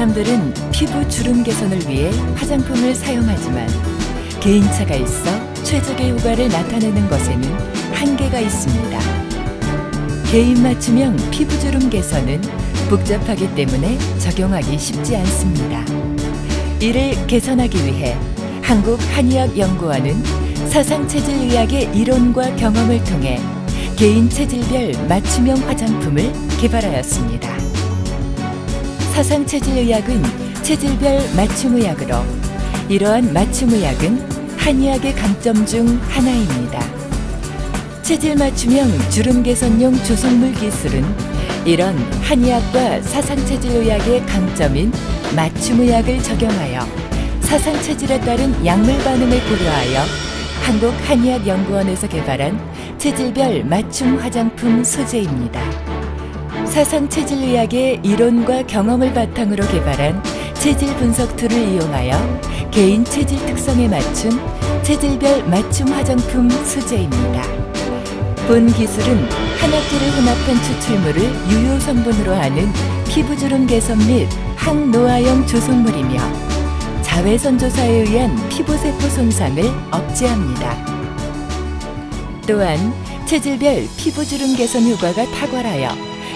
사람들은 피부 주름 개선을 위해 화장품을 사용하지만 개인차가 있어 최적의 효과를 나타내는 것에는 한계가 있습니다. 개인 맞춤형 피부 주름 개선은 복잡하기 때문에 적용하기 쉽지 않습니다. 이를 개선하기 위해 한국 한의학 연구원은 사상 체질 의학의 이론과 경험을 통해 개인 체질별 맞춤형 화장품을 개발하였습니다. 사상 체질 의학은 체질별 맞춤 의학으로 이러한 맞춤 의학은 한의학의 강점 중 하나입니다. 체질 맞춤형 주름 개선용 조성물 기술은 이런 한의학과 사상 체질 의학의 강점인 맞춤 의학을 적용하여 사상 체질에 따른 약물 반응을 고려하여 한국 한의학 연구원에서 개발한 체질별 맞춤 화장품 소재입니다. 사상 체질 의학의 이론과 경험을 바탕으로 개발한 체질 분석 툴을 이용하여 개인 체질 특성에 맞춘 체질별 맞춤 화장품 소재입니다. 본 기술은 한약재를 혼합한 추출물을 유효 성분으로 하는 피부주름 개선 및 항노화형 조성물이며 자외선 조사에 의한 피부세포 손상을 억제합니다. 또한 체질별 피부주름 개선 효과가 탁월하여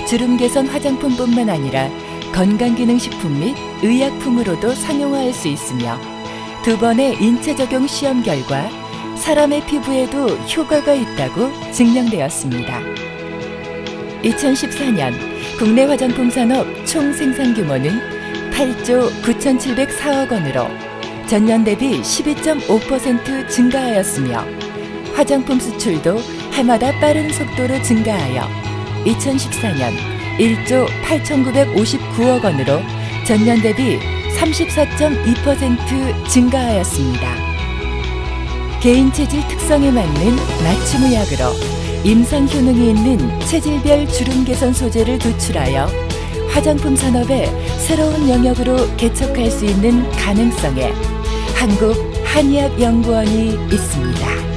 주름 개선 화장품뿐만 아니라 건강기능식품 및 의약품으로도 상용화할 수 있으며 두 번의 인체 적용 시험 결과 사람의 피부에도 효과가 있다고 증명되었습니다. 2014년 국내 화장품 산업 총 생산 규모는 8조 9,704억 원으로 전년 대비 12.5% 증가하였으며 화장품 수출도 해마다 빠른 속도로 증가하여 2014년 1조 8,959억 원으로 전년 대비 34.2% 증가하였습니다. 개인 체질 특성에 맞는 맞춤 의학으로 임상 효능이 있는 체질별 주름 개선 소재를 도출하여 화장품 산업의 새로운 영역으로 개척할 수 있는 가능성에 한국 한의학 연구원이 있습니다.